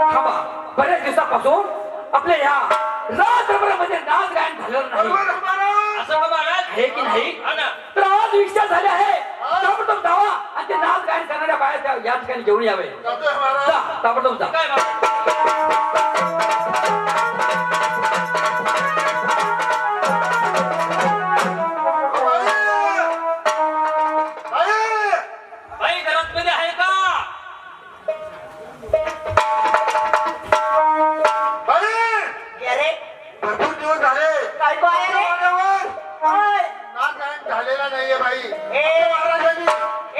थांबा. बऱ्याच दिवसापासून आपल्या या रात्रभरामध्ये नाच गायन झालेलं नाही. असं महाराज. आहे की नाही? हा ना. तर आज विचार झाले आहे. ताबडतोब जावा आणि ते नाच गायन करणाऱ्या बाया त्या या ठिकाणी घेऊन यावे ताबडतोब जा. झालेला नाहीये बाई. ए महाराजांनी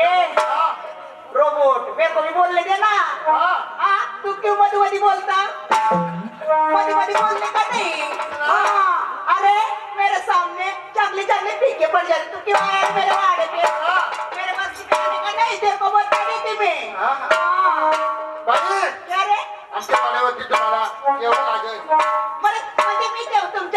ए हा, रोबोट मेरे को भी बोलने देना हा. हाँ तू क्यों मधी मधी बोलता? मधी मधी बोलने का नहीं? हाँ. अरे मेरे सामने चगली चगली पीके पड़ जाती तू क्यों आया मेरे वाड़े पे मेरे पास सिखाने का नहीं? को बोलता नहीं थी मैं हा. हाँ. बाई क्या रे? आमच्या वाड्यावरती तुम्हाला जेवण लागेल. मला म्हणजे मी तुमच्या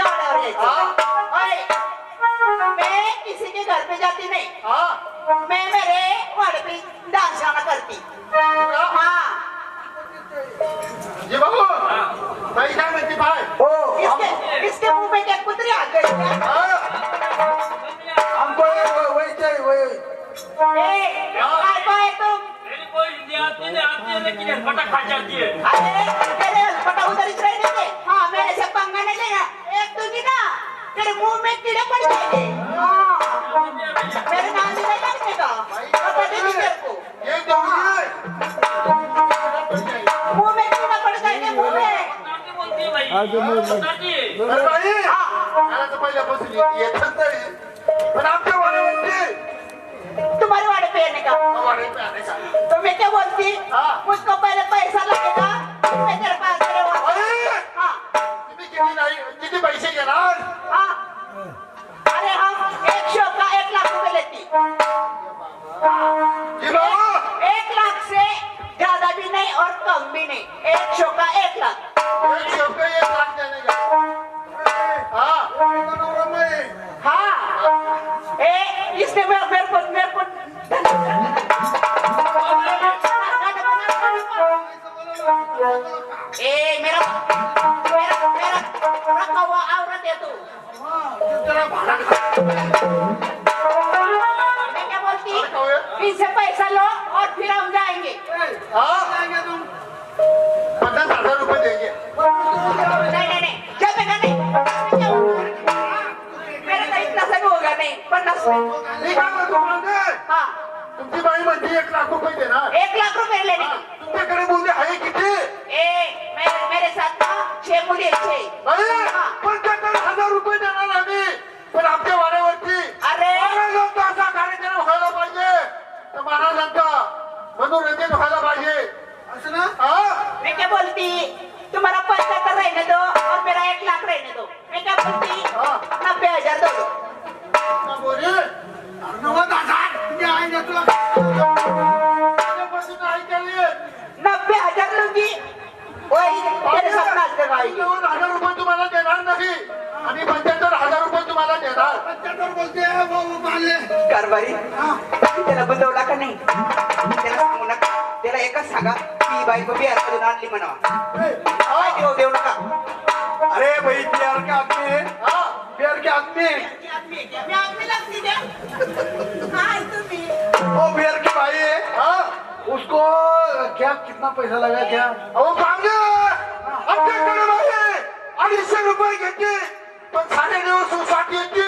मैं मेरे वाड़े पे डांस गाना करती। हाँ. जी बाबू बाई काय म्हणते बाय? इसके इसके मुंह में क्या कुतरी आ गई? हा? हमको वही चाहिए वही। ए, काय बाय तुम। मेरी कोई हिंदी आती नहीं आती है लेकिन हटपटा खा जाती है। अरे पहिल्यापासून येत- येतच नाही पण आमच्या वाड्यावरती. तुम्हारे वाड़े पे आने का? आणायचा. तो बोलती हाँ। मुझको पहले पैसा तेरे पास! हाँ. तुम्ही किती नाही घेणार? हाँ. अरे हम एक शो का एक लाख लेती हाँ. जी बाबू! एक लाख से ज्यादा भी नहीं और कम भी नहीं. एक शो का एक लाख. एक त्याला भाडं. मैं क्या बोलती. इनसे पैसा लो और फिर हम जाएंगे. हा? हजार रुपये देंगे. नहीं नहीं होगा? मेरा तो इतना सब होगा नहीं. पन्नास हाँ. तुमची बाई म्हणते एक लाख रुपये देणार एक लाख रुपए लेने तुमच्याकडे मुली आहे किती? ए मेरे मेरे साथ ना छह मुली छह अरे पंच्याहत्तर हजार रुपये देणार आम्ही पण आमच्या वाड्यावरती अरे महाराजांचा असा कार्यक्रम व्हायला पाहिजे तर महाराजांचा मनोरंजन व्हायला पाहिजे. असं ना? हा? मैं क्या बोलती? तुम्हारा पचहत्तर रहने दो और मेरा एक लाख रहने दो मैं क्या बोलती? हाँ। नब्बे हजार दो. दो का बोले नव्वद हजार मी आहे ना तुला. माझ्यापासून ऐकायला नब्बे हजार लूंगी. वही तेरे साथ नाच लगाएगी नव्वद हजार रुपये तुम्हाला देणार नाही. आणि पंच्याहत्तर हजार रुपये तुम्हाला देणार. पंच्याहत्तर बोलते कारभारी त्याला बुजवला का नाही? सांगा की बायको बिहार मधून आणली म्हणावा काय देऊ देऊ नका. अरे भाई बिहार के आदमी है. बिहार के आदमी मैं आदमी लगती क्या? तुम्ही. वो बिहार की भाई है. उसको क्या कितना पैसा लगा क्या? आमच्याकडे बाई अडीचशे रुपये घेते पण साडे नऊ साठी येते